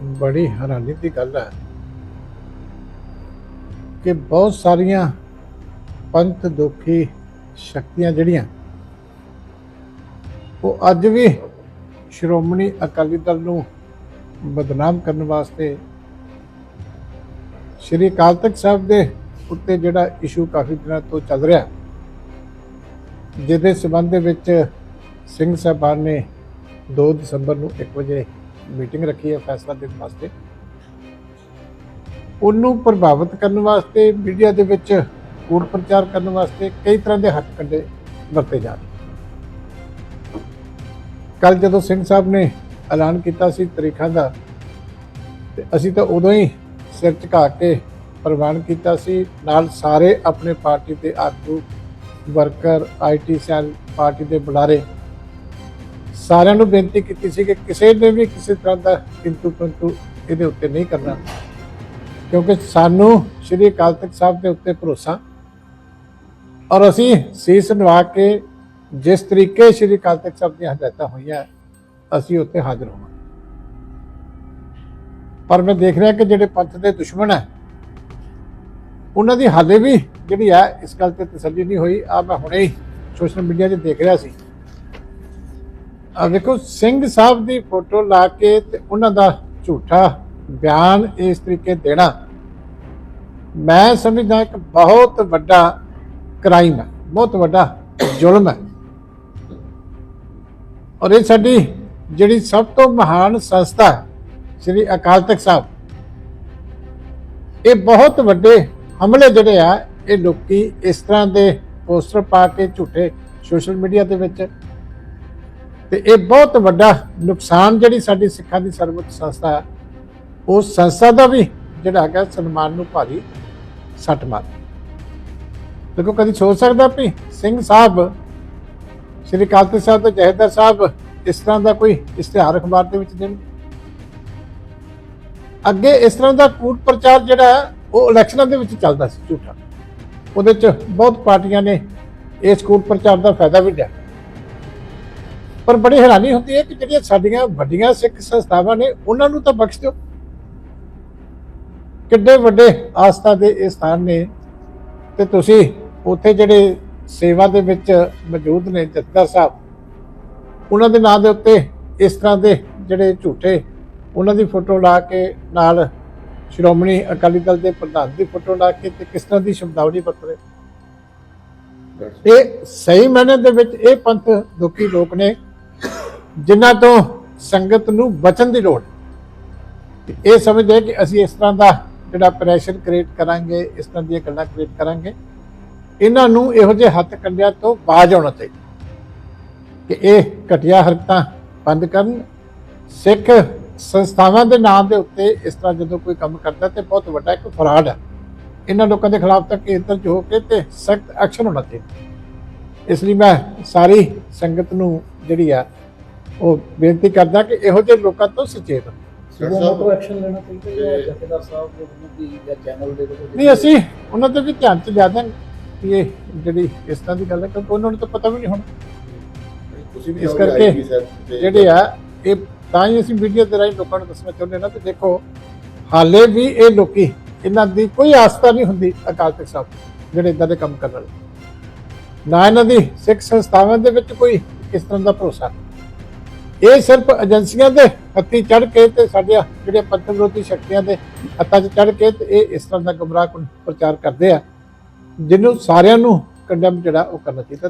ਬੜੀ ਹੈਰਾਨੀ ਦੀ ਗੱਲ ਹੈ ਕਿ ਬਹੁਤ ਸਾਰੀਆਂ ਪੰਥ ਦੁਖੀ ਸ਼ਕਤੀਆਂ ਜਿਹੜੀਆਂ, ਉਹ ਅੱਜ ਵੀ ਸ਼੍ਰੋਮਣੀ ਅਕਾਲੀ ਦਲ ਨੂੰ ਬਦਨਾਮ ਕਰਨ ਵਾਸਤੇ ਸ਼੍ਰੀ ਅਕਾਲ ਤਖਤ ਸਾਹਿਬ ਦੇ ਉੱਤੇ ਜਿਹੜਾ ਇਸ਼ੂ ਕਾਫੀ ਦਿਨਾਂ ਤੋਂ ਚੱਲ ਰਿਹਾ, ਜਿਹਦੇ ਸਬੰਧ ਦੇ ਵਿੱਚ ਸਿੰਘ ਸਾਹਿਬਾਨ ਨੇ 2 ਦਸੰਬਰ ਨੂੰ 1 ਵਜੇ ਮੀਟਿੰਗ ਰੱਖੀ ਹੈ ਫੈਸਲਾ ਦੇਣ ਵਾਸਤੇ। ਉਹਨੂੰ ਪ੍ਰਭਾਵਿਤ ਕਰਨ ਵਾਸਤੇ, ਮੀਡੀਆ ਦੇ ਵਿੱਚ ਕੂੜ ਪ੍ਰਚਾਰ ਕਰਨ ਵਾਸਤੇ ਕਈ ਤਰ੍ਹਾਂ ਦੇ ਹੱਥ ਕੰਡੇ ਵਰਤੇ ਜਾ ਰਹੇ ਕੱਲ ਜਦੋਂ ਸਿੰਘ ਸਾਹਿਬ ਨੇ ਐਲਾਨ ਕੀਤਾ ਸੀ ਤਰੀਖਾਂ ਦਾ, ਤੇ ਅਸੀਂ ਤਾਂ ਉਦੋਂ ਹੀ ਸਿਰ ਝੁਕਾ ਕੇ ਪ੍ਰਵਾਨ ਕੀਤਾ ਸੀ। ਨਾਲ ਸਾਰੇ ਆਪਣੇ ਪਾਰਟੀ ਦੇ ਆਗੂ, ਵਰਕਰ ਆਈਟੀ ਸੈੱਲ, ਪਾਰਟੀ ਦੇ ਬੁਲਾਰੇ ਸਾਰਿਆਂ ਨੂੰ ਬੇਨਤੀ ਕੀਤੀ ਸੀ ਕਿ ਕਿਸੇ ਨੇ ਵੀ ਕਿਸੇ ਤਰ੍ਹਾਂ ਦਾ ਕਿੰਤੂ ਪਰੰਤੂ ਇਹਦੇ ਉੱਤੇ ਨਹੀਂ ਕਰਨਾ। ਕਿਉਂਕਿ ਸਾਨੂੰ ਸ਼੍ਰੀ ਅਕਾਲ ਤਖਤ ਸਾਹਿਬ ਦੇ ਉੱਤੇ ਭਰੋਸਾ। ਔਰ ਅਸੀਂ ਸੀਸ ਨਵਾ ਕੇ ਜਿਸ ਤਰੀਕੇ ਸ਼੍ਰੀ ਅਕਾਲ ਤਖਤ ਸਾਹਿਬ ਦੀਆਂ ਹਦਾਇਤਾਂ ਹੋਈਆਂ, ਅਸੀਂ ਉੱਤੇ ਹਾਜ਼ਰ ਹੋਵਾਂ ਪਰ ਮੈਂ ਦੇਖ ਰਿਹਾ ਕਿ ਜਿਹੜੇ ਪੰਥ ਦੇ ਦੁਸ਼ਮਣ ਹੈ, ਉਹਨਾਂ ਦੀ ਹਾਲੇ ਵੀ ਜਿਹੜੀ ਹੈ ਇਸ ਗੱਲ ਤੇ ਤਸੱਲੀ ਨਹੀਂ ਹੋਈ। ਆ ਮੈਂ ਹੁਣੇ ਹੀ ਸੋਸ਼ਲ ਮੀਡੀਆ 'ਤੇ ਦੇਖ ਰਿਹਾ ਸੀ। ਆ ਵੇਖੋ, ਸਿੰਘ ਸਾਹਿਬ ਦੀ ਫੋਟੋ ਲਾ ਕੇ ਤੇ ਉਹਨਾਂ ਦਾ ਝੂਠਾ ਬਿਆਨ ਇਸ ਤਰੀਕੇ ਦੇਣਾ, ਮੈਂ ਸਮਝਦਾ ਇੱਕ ਬਹੁਤ ਵੱਡਾ ਕ੍ਰਾਈਮ ਹੈ, ਬਹੁਤ ਵੱਡਾ ਜ਼ੁਲਮ ਹੈ। ਔਰ ਇਹ ਸਾਡੀ ਜਿਹੜੀ ਸਭ ਤੋਂ ਮਹਾਨ ਸੰਸਥਾ ਸ੍ਰੀ ਅਕਾਲ ਤਖਤ ਸਾਹਿਬ, ਇਹ ਬਹੁਤ ਵੱਡੇ ਹਮਲੇ ਜਿਹੜੇ ਆ, ਇਹ ਲੋਕੀ ਇਸ ਤਰ੍ਹਾਂ ਦੇ ਪੋਸਟਰ ਪਾ ਕੇ ਝੂਠੇ ਸੋਸ਼ਲ ਮੀਡੀਆ ਦੇ ਵਿੱਚ ਤੇ ਇਹ ਬਹੁਤ ਵੱਡਾ ਨੁਕਸਾਨ ਜਿਹੜੀ ਸਾਡੀ ਸਿੱਖਾਂ ਦੀ ਸਰਵਉੱਚ ਸੰਸਥਾ ਹੈ ਉਸ ਸੰਸਥਾ ਦਾ ਵੀ ਜਿਹੜਾ ਹੈਗਾ ਸਨਮਾਨ ਨੂੰ ਭਾਰੀ ਸੱਟ ਮਾਰ। ਦੇਖੋ ਕਦੀ ਸੋਚ ਸਕਦਾ ਵੀ ਸਿੰਘ ਸਾਹਿਬ ਸ੍ਰੀ ਅਕਾਲ ਤਖਤ ਸਾਹਿਬ ਤੇ ਜਹੇਦਾਰ ਸਾਹਿਬ ਇਸ ਤਰ੍ਹਾਂ ਦਾ ਕੋਈ ਇਸ਼ਤਿਹਾਰ ਅਖਬਾਰ ਦੇ ਵਿੱਚ ਦੇਣ? ਅੱਗੇ ਇਸ ਤਰ੍ਹਾਂ ਦਾ ਕੂਟ ਪ੍ਰਚਾਰ ਜਿਹੜਾ ਹੈ, ਉਹ ਇਲੈਕਸ਼ਨਾਂ ਦੇ ਵਿੱਚ ਚੱਲਦਾ ਸੀ ਝੂਠਾ। ਉਹਦੇ ਚ ਬਹੁਤ ਪਾਰਟੀਆਂ ਨੇ ਇਸ ਕੂਟ ਪ੍ਰਚਾਰ ਦਾ ਫਾਇਦਾ ਵੀ ਲਿਆ। ਪਰ ਬੜੀ ਹੈਰਾਨੀ ਹੁੰਦੀ ਹੈ ਕਿ ਜਿਹੜੀਆਂ ਸਾਡੀਆਂ ਵੱਡੀਆਂ ਸਿੱਖ ਸੰਸਥਾਵਾਂ ਨੇ, ਉਹਨਾਂ ਨੂੰ ਤਾਂ ਬਖਸ਼ ਦਿਓ। ਕਿੱਡੇ ਵੱਡੇ ਆਸਥਾ ਦੇ ਇਹ ਸਥਾਨ ਨੇ ਤੇ ਤੁਸੀਂ ਉੱਥੇ ਜਿਹੜੇ ਸੇਵਾ ਦੇ ਵਿੱਚ ਮੌਜੂਦ ਨੇ ਜਥੇਦਾਰ ਸਾਹਿਬ, ਉਹਨਾਂ ਦੇ ਨਾਂ ਦੇ ਉੱਤੇ ਇਸ ਤਰ੍ਹਾਂ ਦੇ ਜਿਹੜੇ ਝੂਠੇ, ਉਹਨਾਂ ਦੀ ਫੋਟੋ ਲਾ ਕੇ ਨਾਲ ਸ਼੍ਰੋਮਣੀ ਅਕਾਲੀ ਦਲ ਦੇ ਪ੍ਰਧਾਨ ਦੀ ਫੋਟੋ ਲਾ ਕੇ ਤੇ ਕਿਸ ਤਰ੍ਹਾਂ ਦੀ ਸ਼ਬਦਾਵਲੀ ਵਰਤ ਰਹੇ। ਇਹ ਸਹੀ ਮਾਇਨੇ ਦੇ ਵਿੱਚ ਇਹ ਪੰਥ ਦੁਖੀ ਲੋਕ ਨੇ ਜਿਨ੍ਹਾਂ ਤੋਂ ਸੰਗਤ ਨੂੰ ਬਚਣ ਦੀ ਲੋੜ ਤੇ ਇਹ ਸਮਝਦੇ ਕਿ ਅਸੀਂ ਇਸ ਤਰ੍ਹਾਂ ਦਾ ਜਿਹੜਾ ਪ੍ਰੈਸ਼ਰ ਕ੍ਰੀਏਟ ਕਰਾਂਗੇ, ਇਸ ਤਰ੍ਹਾਂ ਦੀਆਂ ਗੱਲਾਂ ਕ੍ਰੀਏਟ ਕਰਾਂਗੇ, ਇਹਨਾਂ ਨੂੰ ਇਹੋ ਜਿਹੇ ਹੱਥ ਕੰਡਿਆਂ ਤੋਂ ਬਾਜ ਆਉਣਾ ਚਾਹੀਦਾ ਕਿ ਇਹ ਘਟੀਆ ਹਰਕਤਾਂ ਬੰਦ ਕਰਨ। ਸਿੱਖ ਸੰਸਥਾਵਾਂ ਦੇ ਨਾਮ ਦੇ ਉੱਤੇ ਇਸ ਤਰ੍ਹਾਂ ਜਦੋਂ ਕੋਈ ਕੰਮ ਕਰਦਾ ਤੇ ਬਹੁਤ ਵੱਡਾ ਇੱਕ ਫਰਾਡ ਹੈ। ਇਹਨਾਂ ਲੋਕਾਂ ਦੇ ਖਿਲਾਫ ਤਾਂ ਕੇਂਦਰ 'ਚ ਹੋ ਕੇ ਤੇ ਸਖਤ ਐਕਸ਼ਨ ਹੋਣਾ ਚਾਹੀਦਾ ਇਸ ਲਈ ਮੈਂ ਸਾਰੀ ਸੰਗਤ ਨੂੰ ਜਿਹੜੀ ਆ ਉਹ ਬੇਨਤੀ ਕਰਦਾ ਕਿ ਇਹੋ ਜਿਹੇ ਲੋਕਾਂ ਤੋਂ ਸੁਚੇਤ ਰਹੋ। ਸੁਬਹ ਤੋਂ ਐਕਸ਼ਨ ਲੈਣਾ ਚਾਹੀਦਾ ਹੈ ਜਥੇਦਾਰ ਸਾਹਿਬ ਦੇ ਵੱਲੋਂ ਵੀ ਜਾਂ ਚੈਨਲ ਦੇ ਵੱਲੋਂ ਨਹੀਂ ਅਸੀਂ ਉਹਨਾਂ ਤੇ ਵੀ ਧਿਆਨ ਚ ਲਿਆ ਕਿ ਇਹ ਜਿਹੜੀ ਇਸ ਤਰ੍ਹਾਂ ਦੀ ਗੱਲ ਹੈ ਕਿਉਂਕਿ ਉਹਨਾਂ ਨੂੰ ਤਾਂ ਪਤਾ ਵੀ ਨਹੀਂ ਹੁਣ। ਤੁਸੀਂ ਵੀ ਇਸ ਕਰਕੇ ਜਿਹੜੇ ਆ ਇਹ ਤਾਂ ਹੀ ਅਸੀਂ ਮੀਡੀਆ ਦੇ ਰਾਹੀਂ ਲੋਕਾਂ ਨੂੰ ਦੱਸਣਾ ਚਾਹੁੰਦੇ ਨਾ ਕਿ ਦੇਖੋ ਹਾਲੇ ਵੀ ਇਹ ਲੋਕੀ ਇਹਨਾਂ ਦੀ ਕੋਈ ਆਸਥਾ ਨਹੀਂ ਹੁੰਦੀ ਅਕਾਲ ਤਖਤ ਸਾਹਿਬ ਜਿਹੜੇ ਇਦਾਂ ਦੇ ਕੰਮ ਕਰਨ ਵਾਲੇ। ਨਾ ਇਹਨਾਂ ਦੀ ਸਿੱਖ ਸੰਸਥਾਵਾਂ ਦੇ ਵਿੱਚ ਕੋਈ ਕਿਸ ਤਰ੍ਹਾਂ ਦਾ ਭਰੋਸਾ। ਇਹ ਸਿਰਫ ਏਜੰਸੀਆਂ ਦੇ ਹੱਥੀ ਚੜ ਕੇ ਤੇ ਸਾਡੇ ਜਿਹੜੇ ਪੰਥ ਵਿਰੋਧੀ ਸ਼ਕਤੀਆਂ ਦੇ ਹੱਥਾਂ 'ਚ ਚੜ ਕੇ ਤੇ ਇਹ ਇਸ ਤਰ੍ਹਾਂ ਦਾ ਗੁੰਮਰਾਹ ਪ੍ਰਚਾਰ ਕਰਦੇ ਆ, ਜਿਹਨੂੰ ਸਾਰਿਆਂ ਨੂੰ ਕੰਡਮ ਜਿਹੜਾ ਉਹ ਕਰਨਾ ਚਾਹੀਦਾ।